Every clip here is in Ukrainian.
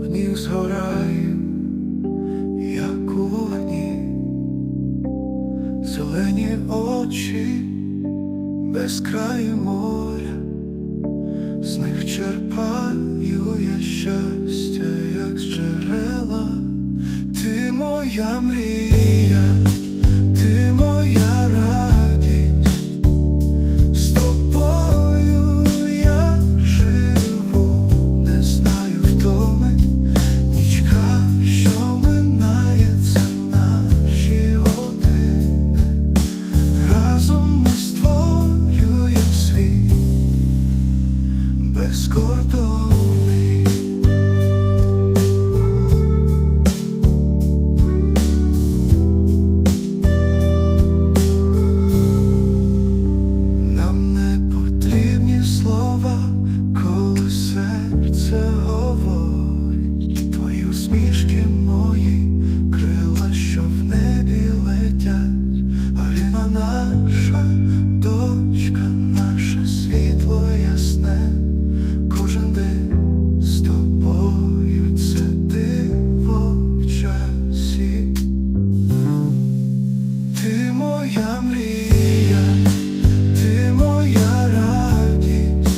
в них згораєм, як у вогні, зелені очі, без краю моря, з них черпаю я щастя, як з джерела, ти моя мрія, безкордонний. Моя мрія, ти моя радість,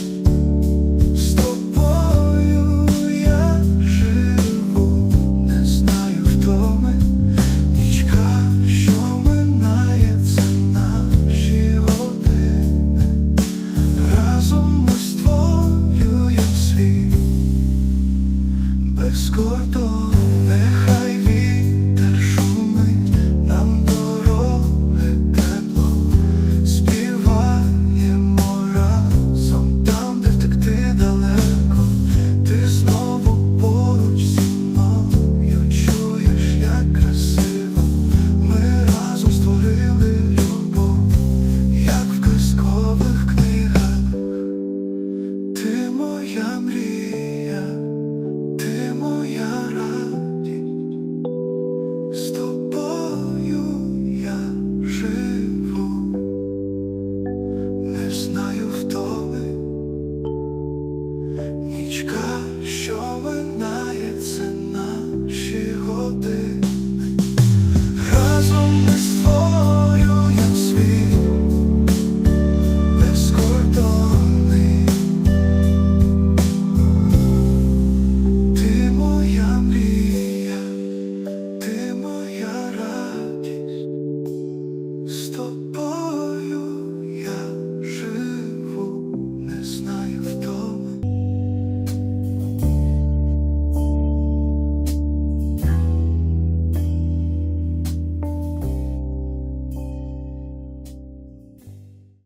з тобою я живу, не знаю втоми, нічка, що минає, це наші години. Разом ми створюємо світ без кордону,